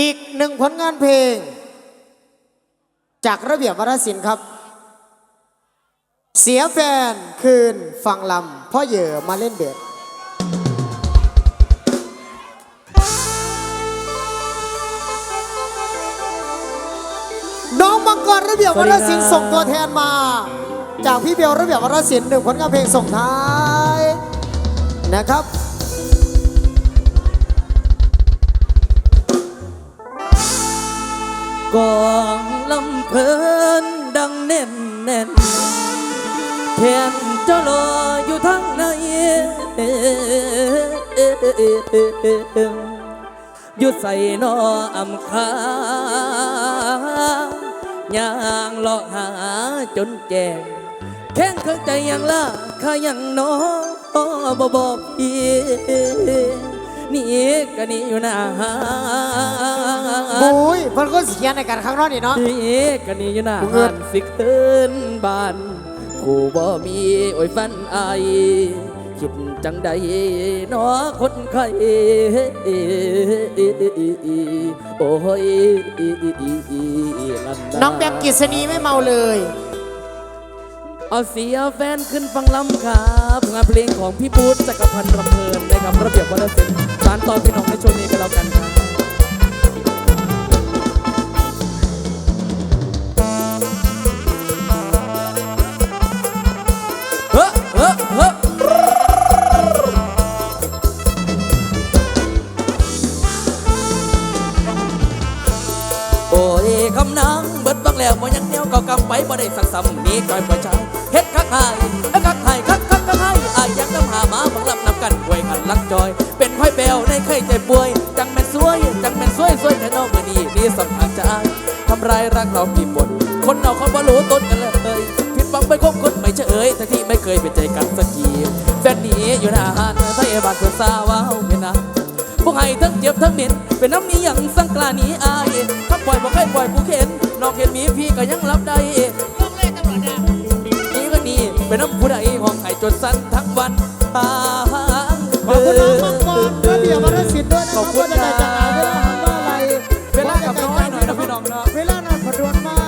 อีกหนึ่งผลงานเพลง จากระเบียบวรศิลป์ครับ เสียแฟนคืนฟังลำพ่อเหยื่อมาเล่นเบสน้องมังกรระเบียบวรศิลป์ส่งตัวแทนมา จากพี่เบลระเบียบวรศิลป์หนึ่งผลงานเพลงส่งท้ายนะครับ กองลำเพลินดังแน่นแน่นแทนเจ้ารออยู่ทางในอยู่ใส่นออำคายางเลาะหาจนแจงแข้งเครื่องใจยังล่ะข้ายังนอบ่บอกพี่ นี่ก็นี่อยู่หน้าหาบุ้ยเพิ่นก็เสียในการข้างนอกนี่เนาะ นี่กันนี่อยู่หน้าเงินหันสิคืนบ้านกูบ่มีโอ้ยฟันอายคิดจังใดหนอคนไข้โอ้ยลันดาน้องแบมกิษณีไม่เมาเลย เอาเสียแฟนขึ้นฟังลำครับงานเพลงของพี่บูธจักรพันธ์รำเพลินนะครับระเบียบวัฒนศิลป์สารตอพี่น้องในช่วงนี้กันแล้วกันครับคำนางเบิดบังแล้วบ่ยังแนวก่ากำไปบ่ได้สักซ้ำนี่ก่อยปล่อยเช้าเฮ็ดคักหายเฮ็ดคักห จังแม่นสวยสวยแท้น้องมือนี้นี่สัมผัสใจทำร้ายรักเรากี่บนคนเราเขาบ่รู้ต้นกันเลยผิดหวังไปคบคนไม่เฉยทั้งที่ไม่เคยเป็นใจกันสักทีแฟนหนีอยู่หน้าห้านไทยบ้านเพื่อนสาวว้าวเป็นนะพวกให้ทั้งเจ็บทั้งเหม็นเป็นน้ำนี้ยังสังกลาหนีอายถ้าปล่อยบอกให้ปล่อยผู้เข็นนอกเห็นมีพี่ก็ยังรับได้นี่ก็นี่เป็นน้ำผู้ใดห้องไห้จนสั้นทั้งวันทางขอบคุณมาก รถมา